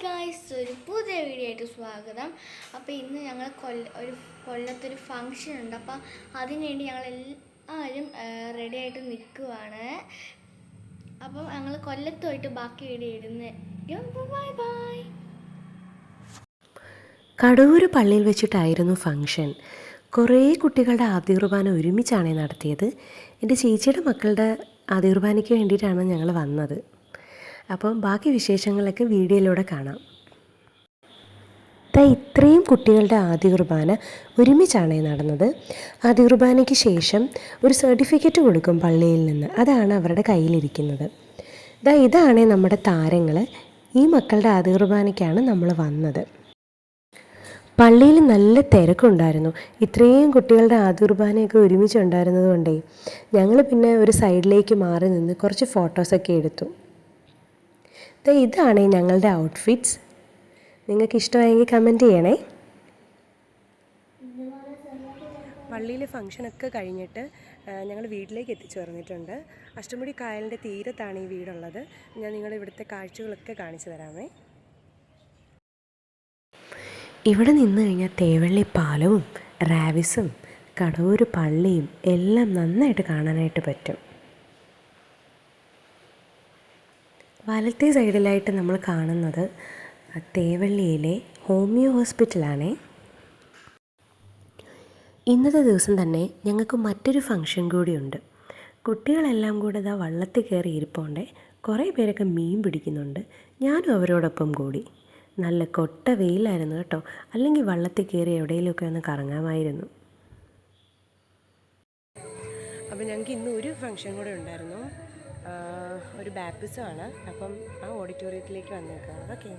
Guys ഒരു പുതിയ video ആയിട്ട് സ്വാഗതം. അപ്പോൾ ഇന്ന് ഞങ്ങൾ കൊല്ല ഒരു കൊല്ലത്തൊരു ഫങ്ഷൻ ഉണ്ട്. അപ്പോൾ അതിന് വേണ്ടി ഞങ്ങൾ എല്ലാവരും റെഡി ആയിട്ട് നിൽക്കുവാണ് അപ്പം ഞങ്ങൾ കൊല്ലത്തുമായിട്ട് ബാക്കി വീഡിയോ ഇടുന്ന. ബൈ ബൈ കടൂർ പള്ളിയിൽ വെച്ചിട്ടായിരുന്നു ഫംഗ്ഷൻ കുറേ കുട്ടികളുടെ ആദ്യ കുർബാന ഒരുമിച്ചാണ് നടത്തിയത്. എന്റെ ചേച്ചിയുടെ മക്കളുടെ ആദ്യ കുർബാനയ്ക്ക് വേണ്ടിയിട്ടാണ് ഞങ്ങൾ വന്നത്. അപ്പം ബാക്കി വിശേഷങ്ങളൊക്കെ വീഡിയോയിലൂടെ കാണാം. ദാ ഇത്രയും കുട്ടികളുടെ ആദ്യ കുർബാന ഒരുമിച്ചാണ് നടന്നത്. ആദ്യ കുർബാനയ്ക്ക് ശേഷം ഒരു സർട്ടിഫിക്കറ്റ് കൊടുക്കും പള്ളിയിൽ നിന്ന്. അതാണ് അവരുടെ കയ്യിലിരിക്കുന്നത്. ദാ ഇതാണ് നമ്മുടെ താരങ്ങൾ. ഈ മക്കളുടെ ആദ്യ കുർബാനയ്ക്കാണ് നമ്മൾ വന്നത്. പള്ളിയിൽ നല്ല തിരക്കുണ്ടായിരുന്നു. ഇത്രയും കുട്ടികളുടെ ആദ്യ കുർബാനയൊക്കെ ഒരുമിച്ച് ഉണ്ടായിരുന്നത് കൊണ്ടേ ഞങ്ങൾ പിന്നെ ഒരു സൈഡിലേക്ക് മാറി നിന്ന് കുറച്ച് ഫോട്ടോസൊക്കെ എടുത്തു. ഇതാണ് ഞങ്ങളുടെ ഔട്ട്ഫിറ്റ്സ് നിങ്ങൾക്ക് ഇഷ്ടമായെങ്കിൽ കമന്റ് ചെയ്യണേ. പള്ളിയിലെ ഫംഗ്ഷനൊക്കെ കഴിഞ്ഞിട്ട് ഞങ്ങൾ വീട്ടിലേക്ക് എത്തിച്ചേർന്നിട്ടുണ്ട് അഷ്ടമുടി കായലിന്റെ തീരത്താണ് ഈ വീടുള്ളത്. ഞാൻ നിങ്ങളുടെ ഇവിടുത്തെ കാഴ്ചകളൊക്കെ കാണിച്ചു തരാമേ. ഇവിടെ നിന്ന് കഴിഞ്ഞാൽ തേവള്ളി പാലവും റാവിസും കടവൂർ പള്ളിയും എല്ലാം നന്നായിട്ട് കാണാനായിട്ട് പറ്റും. വലത്തെ സൈഡിലായിട്ട് നമ്മൾ കാണുന്നത് തേവള്ളിയിലെ ഹോമിയോ ഹോസ്പിറ്റലാണ്. ഇന്നത്തെ ദിവസം തന്നെ ഞങ്ങൾക്ക് മറ്റൊരു ഫംഗ്ഷൻ കൂടിയുണ്ട്. കുട്ടികളെല്ലാം കൂടെ ഇതാ വള്ളത്തിൽ കയറി ഇരിപ്പോണ്ടേ. കുറേ പേരൊക്കെ മീൻ പിടിക്കുന്നുണ്ട്. ഞാനും അവരോടൊപ്പം കൂടി. നല്ല കൊട്ട വെയിലായിരുന്നു കേട്ടോ. അല്ലെങ്കിൽ വള്ളത്തിൽ കയറി എവിടെയെങ്കിലുമൊക്കെ ഒന്ന് കറങ്ങാമായിരുന്നു. അപ്പോൾ ഞങ്ങൾക്ക് ഇന്ന് ഒരു ഫംഗ്ഷൻ കൂടെ ഉണ്ടായിരുന്നു. ഒരു ബാപ്റ്റിസമാണ്. അപ്പം ആ ഓഡിറ്റോറിയത്തിലേക്ക് വന്നേക്കാം. ഓക്കെ.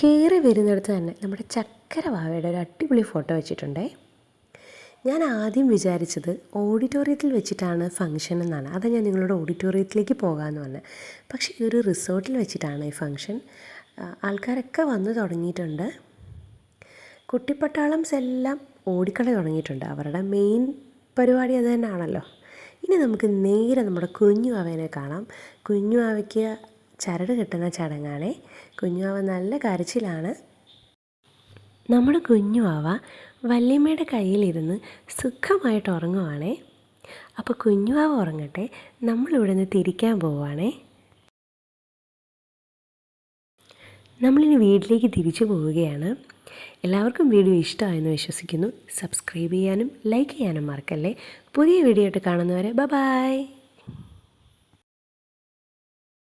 കയറി വരുന്നിടത്ത് തന്നെ നമ്മുടെ ചക്കരവാവയുടെ ഒരു അടിപൊളി ഫോട്ടോ വെച്ചിട്ടുണ്ടേ. ഞാൻ ആദ്യം വിചാരിച്ചത് ഓഡിറ്റോറിയത്തിൽ വെച്ചിട്ടാണ് ഫംഗ്ഷൻ എന്നാണ്. അതാണ് ഞാൻ നിങ്ങളുടെ ഓഡിറ്റോറിയത്തിലേക്ക് പോകാമെന്ന് പറഞ്ഞത്. പക്ഷേ ഒരു റിസോർട്ടിൽ വെച്ചിട്ടാണ് ഈ ഫംഗ്ഷൻ. ആൾക്കാരൊക്കെ വന്നു തുടങ്ങിയിട്ടുണ്ട്. കുട്ടിപ്പട്ടാളംസ് എല്ലാം ഓടിക്കളി തുടങ്ങിയിട്ടുണ്ട്. അവരുടെ മെയിൻ പരിപാടി അത് തന്നെയാണല്ലോ ഇനി നമുക്ക് നേരെ നമ്മുടെ കുഞ്ഞു അവനെ കാണാം. കുഞ്ഞുവാവയ്ക്ക് ചരട് കിട്ടുന്ന ചടങ്ങാണേ. കുഞ്ഞുവാവ നല്ല കരച്ചിലാണ്. നമ്മുടെ കുഞ്ഞുവാവ വല്യമ്മയുടെ കയ്യിലിരുന്ന് സുഖമായിട്ട് ഉറങ്ങുവാണേ. അപ്പോൾ കുഞ്ഞുവാവ ഉറങ്ങട്ടെ നമ്മളിവിടെ നിന്ന് തിരിക്കാൻ പോവുകയാണേ നമ്മളിനി വീട്ടിലേക്ക് തിരിച്ചു പോവുകയാണ്. എല്ലാവർക്കും വീഡിയോ ഇഷ്ടമായെന്ന് വിശ്വസിക്കുന്നു. സബ്സ്ക്രൈബ് ചെയ്യാനും ലൈക്ക് ചെയ്യാനും മറക്കല്ലേ. പുതിയ വീഡിയോ ആയിട്ട് കാണുന്നവരെ ബ